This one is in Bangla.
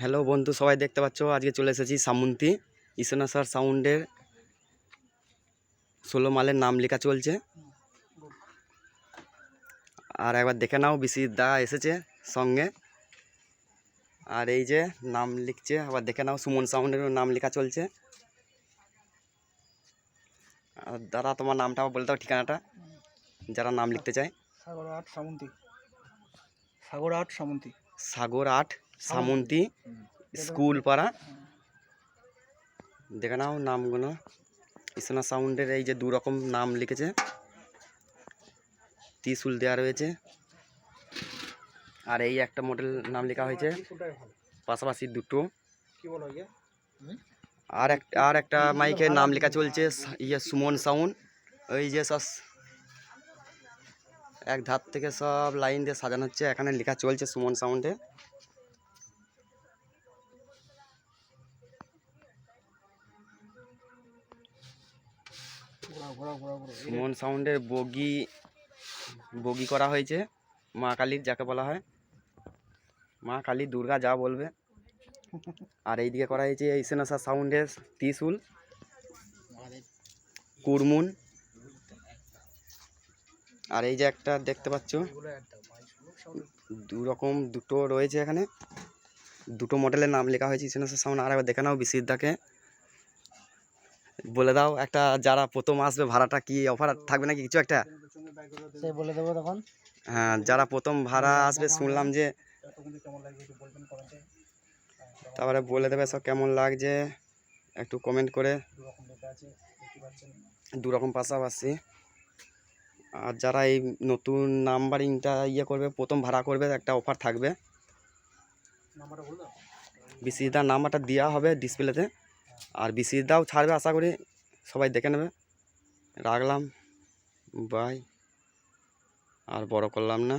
হ্যালো বন্ধু, সবাই দেখতে পাচ্ছ? আজকে চলে এসেছি সামন্তি। ইসনাসার সাউন্ডের ষোলো মালের নাম লেখা চলছে। আর একবার দেখে নাও, বিসি দা এসেছে সঙ্গে। আর এই যে নাম লিখছে, আবার দেখে নাও, সুমন সাউন্ডেরও নাম লেখা চলছে। আর দাদা, তোমার নামটা বলে দাও ঠিকানাটা, যারা নাম লিখতে চায়। সাগর আট সামন্তি। সাগর আট সামন্তি। সাগর আট সামন্তী স্কুল পাড়া। দেখে নাও নামগুলো। ইসনা সাউন্ডের এই যে দু রকম নাম লিখেছে। ত্রিশুল দেওয়া রয়েছে। আর এই একটা মডেল নাম লেখা হয়েছে। পাশাপাশি দুটো। ইয়ে? আর এক আর একটা মাইকের নাম লেখা চলছে ইয়ে সুমন সাউন্ড ওই যে সব এক ধার থেকে সব লাইন দিয়ে সাজানো হচ্ছে। এখানে লেখা চলছে সুমন সাউন্ডে। সুমন সাউন্ডের বগি বগি করা হয়েছে। মা কালীর যাকে বলা হয়। মা কালী দুর্গা যা বলবে। আর এইদিকে করা হয়েছে এই সেনাসা সাউন্ডের ত্রিশুল, কুরমুন আর এই যে একটা দেখতে পাচ্ছ দু রকম দুটো রয়েছে এখানে। দুটো মডেলের নাম লেখা হয়েছে সেনাসা সাউন্ড আর একবার দেখে নাও বিসিরদাকে বলে দাও একটা যারা প্রথম আসবে ভাড়াটা কি অফার থাকবে নাকি কিছু একটা? সে বলে দেবো তখন। হ্যাঁ যারা প্রথম ভাড়া আসবে শুনলাম যে তারপরে বলে দেবে সব কেমন লাগছে। একটু কমেন্ট করে। দু রকম পাশাপাশি। আর যারা এই নতুন নাম্বারিংটা ইয়ে করবে প্রথম ভাড়া করবে একটা অফার থাকবে। বিসিদার নাম্বারটা দেওয়া হবে ডিসপ্লেতে আর বিসিদাও ছাড়বে আশা করি সবাই দেখে নেবে। রাখলাম বাই আর বড় করলাম না।